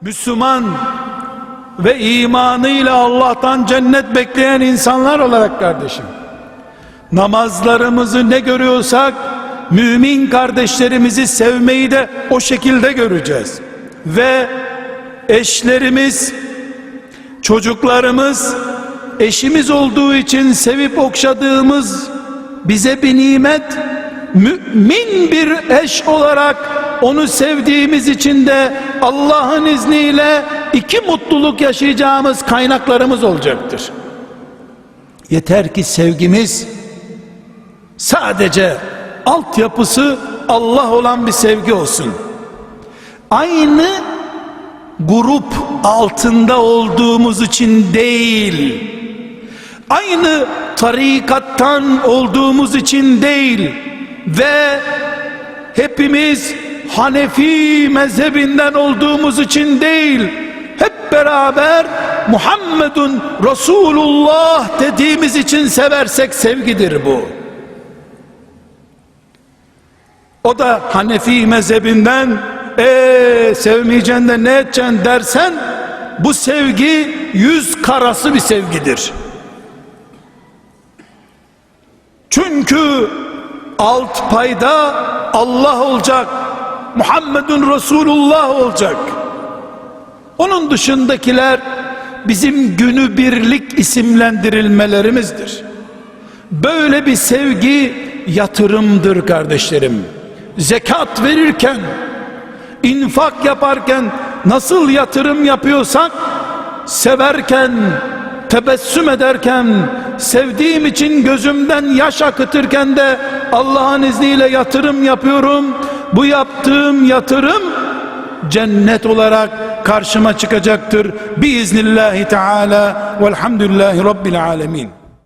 Müslüman ve imanıyla Allah'tan cennet bekleyen insanlar olarak kardeşim namazlarımızı ne görüyorsak mümin kardeşlerimizi sevmeyi de o şekilde göreceğiz. Ve eşlerimiz çocuklarımız eşimiz olduğu için sevip okşadığımız bize bir nimet mümin bir eş olarak onu sevdiğimiz için de Allah'ın izniyle iki mutluluk yaşayacağımız kaynaklarımız olacaktır. Yeter ki sevgimiz sadece altyapısı Allah olan bir sevgi olsun. Aynı grup altında olduğumuz için değil, aynı tarikattan olduğumuz için değil ve hepimiz Hanefi mezhebinden olduğumuz için değil, hep beraber Muhammedun Resulullah dediğimiz için seversek sevgidir bu. O da Hanefi mezhebinden ee, sevmeyeceksin de ne edeceksin dersen bu sevgi yüz karası bir sevgidir. Çünkü alt payda Allah olacak. Muhammedun Resulullah olacak. Onun dışındakiler bizim günü birlik isimlendirilmelerimizdir. Böyle bir sevgi yatırımdır kardeşlerim. Zekat verirken, infak yaparken nasıl yatırım yapıyorsak, severken, tebessüm ederken, sevdiğim için gözümden yaş akıtırken de Allah'ın izniyle yatırım yapıyorum. Bu yaptığım yatırım cennet olarak karşıma çıkacaktır. Biiznillahü teala velhamdülillahi rabbil alemin.